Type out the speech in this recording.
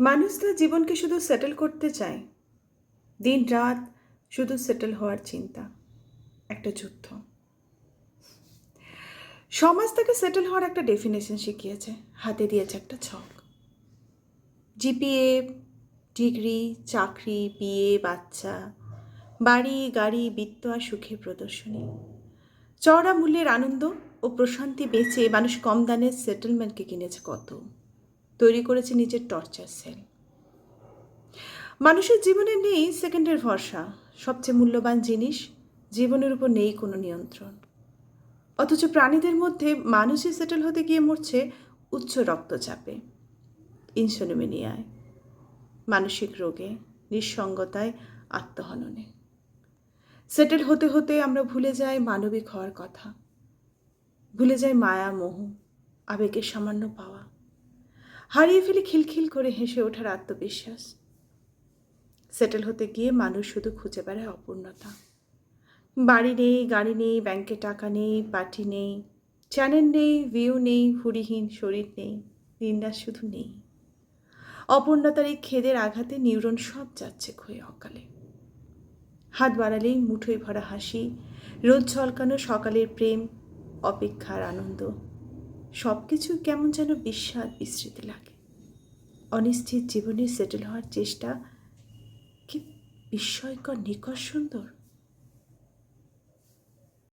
মানুষ তার জীবনকে শুধু সেটেল করতে চায়। দিন রাত শুধু সেটেল হওয়ার চিন্তা। একটা যুদ্ধ। সমাজ তাকে সেটেল হওয়ার একটা ডেফিনেশন শিখিয়েছে। হাতে দিয়েছে একটা ছক। জিপিএ ডিগ্রি চাকরি বিয়ে বাচ্চা। বাড়ি, গাড়ি, বিত্ত আর সুখের প্রদর্শনী। চওড়া মূল্যের আনন্দ ও প্রশান্তি বেচে মানুষ কম দানের সেটেলমেন্টকে কিনেছে কত? তৈরি করেছে নিজের টর্চার সেল মানুষের জীবনে নেই সেকেন্ডের ভরসা, সবচেয়ে মূল্যবান জিনিস জীবনের উপর নেই কোনো নিয়ন্ত্রণ। অথচ প্রাণীদের মধ্যে মানুষই সেটেল হতে গিয়ে মরছে উচ্চ রক্তচাপে ইনসোনোমিনিয়ায় মানসিক রোগে, নিঃসঙ্গতায়, আত্মহননে। সেটেল হতে হতে আমরা ভুলে যাই মানবিক হওয়ার কথা, ভুলে যাই মায়া, মোহ, আবেগের সামান্য পাওয়া হারিয়ে ফেলে খিলখিল করে হেসে ওঠার আত্মবিশ্বাস। সেটেল হতে গিয়ে মানুষ শুধু খুঁজে বেড়ায় অপূর্ণতা। বাড়ি নেই, গাড়ি নেই, ব্যাংকে টাকা নেই, পার্টি নেই, চ্যানেল নেই, ভিউ নেই ভুড়িহীন শরীর নেই দিনরাত শুধু নেই। অপূর্ণতার এই খেদের আঘাতে নিউরন সব যাচ্ছে ক্ষয়ে অকালে। হাত বাড়ালেই মুঠোয় ভরা হাসি রোদ ঝলকানো সকালের প্রেম, অপেক্ষার আনন্দ। সব কিছু কেমন যেন বিস্বাদ বিস্মৃতি লাগে। অনিশ্চিত জীবনে সেটেল হওয়ার চেষ্টা কি বিস্ময়কর, নিকট সুন্দর?